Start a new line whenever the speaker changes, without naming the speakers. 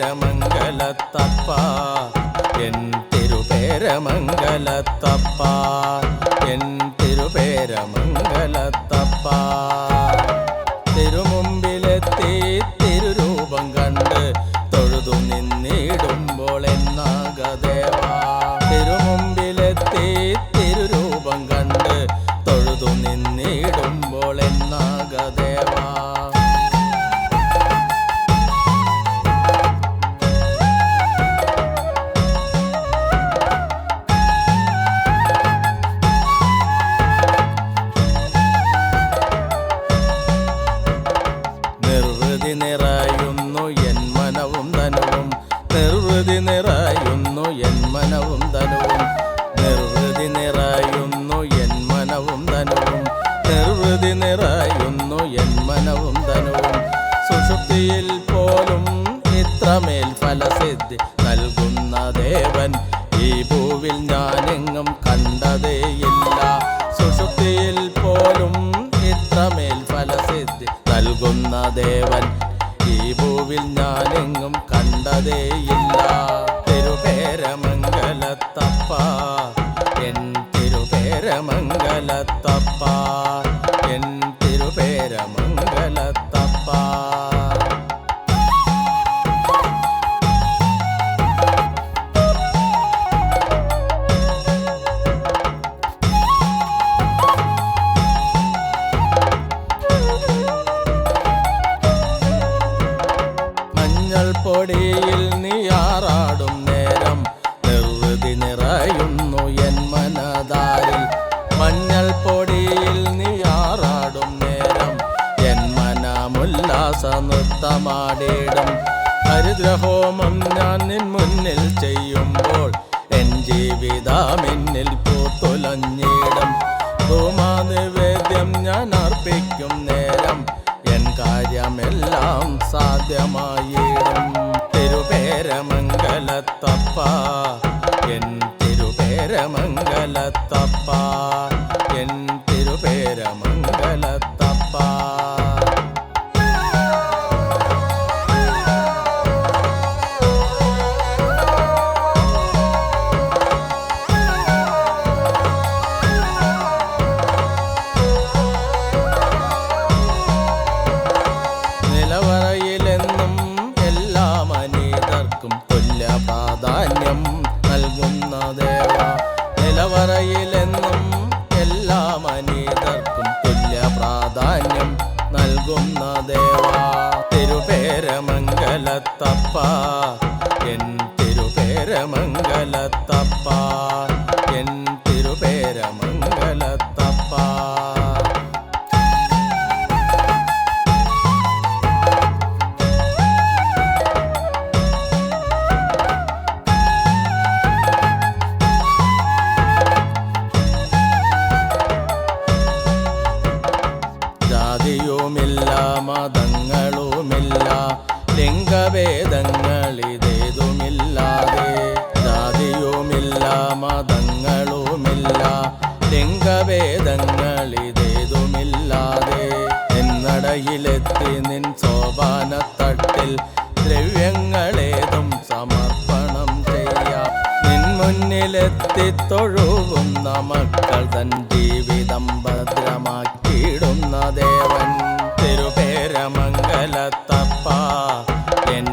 തിരുപേരമംഗലത്തപ്പ N തിരുപേരമംഗലത്തപ്പ. N തിരുപേരമംഗലത്തപ്പ. ഇത്രമേൽ ഫലസിദ്ധി നൽകുന്ന ദേവൻ. ഈ ഭൂവിൽ ഞാനെങ്ങും കണ്ടതേയില്ല സുഷുപ്തിയിൽ പോലും ഇത്രമേൽ ഫലസിദ്ധി നൽകുന്ന ദേവൻ. ഈ ഭൂവിൽ ഞാനെങ്ങും കണ്ടതേയില്ല മഞ്ഞൾ നീ നീയാറാടും നേരം നിർവൃതി നിറയുന്നു എൻ മനതാരിൽ. മഞ്ഞൾ പൊടിയിൽ നീയാറാടും നേരം എൻ മനമുല്ലാസ നൃത്തമാടിയിടും ഹരിദ്രഹോമം ഞാൻ നിൻ മുന്നിൽ ചെയ്യുമ്പോൾ എൻ ജീവിതമെന്നിൽ പൂത്തുലഞ്ഞിടും. ധൂമാനിവേദ്യം ഞാൻ അർപ്പിക്കും നേരം എൻ കാര്യമെല്ലാം സാധ്യമായിടും. തിരുപേരമംഗലത്തപ്പ എൻ തിരുപേരമംഗലത്തപ്പ. എൻ തിരുപേരമംഗലത്തപ്പ. നൽകുന്ന ദേവ നിലവറയിലെന്നും എല്ലാ മനീതർക്കും തുല്യ പ്രാധാന്യം നൽകുന്ന ദേവ തിരുപേരമംഗലത്തപ്പ മതങ്ങളുമില്ല ലിംഗഭേദങ്ങളിതേതുമില്ലാതെ ജാതിയുമില്ല മതങ്ങളുമില്ല. ലിംഗഭേദങ്ങളിതേതുമില്ലാതെ എന്നടയിലെത്തി നിൻ സോപാനത്തട്ടിൽ ദ്രവ്യങ്ങളേതും സമർപ്പണം ചെയ്യാം. നിൻ മുന്നിലെത്തി തൊഴുകുന്ന മക്കൾ തൻ ജീവിതം ഭദ്രമാക്കിയിടുന്ന ദേവൻ. എൻ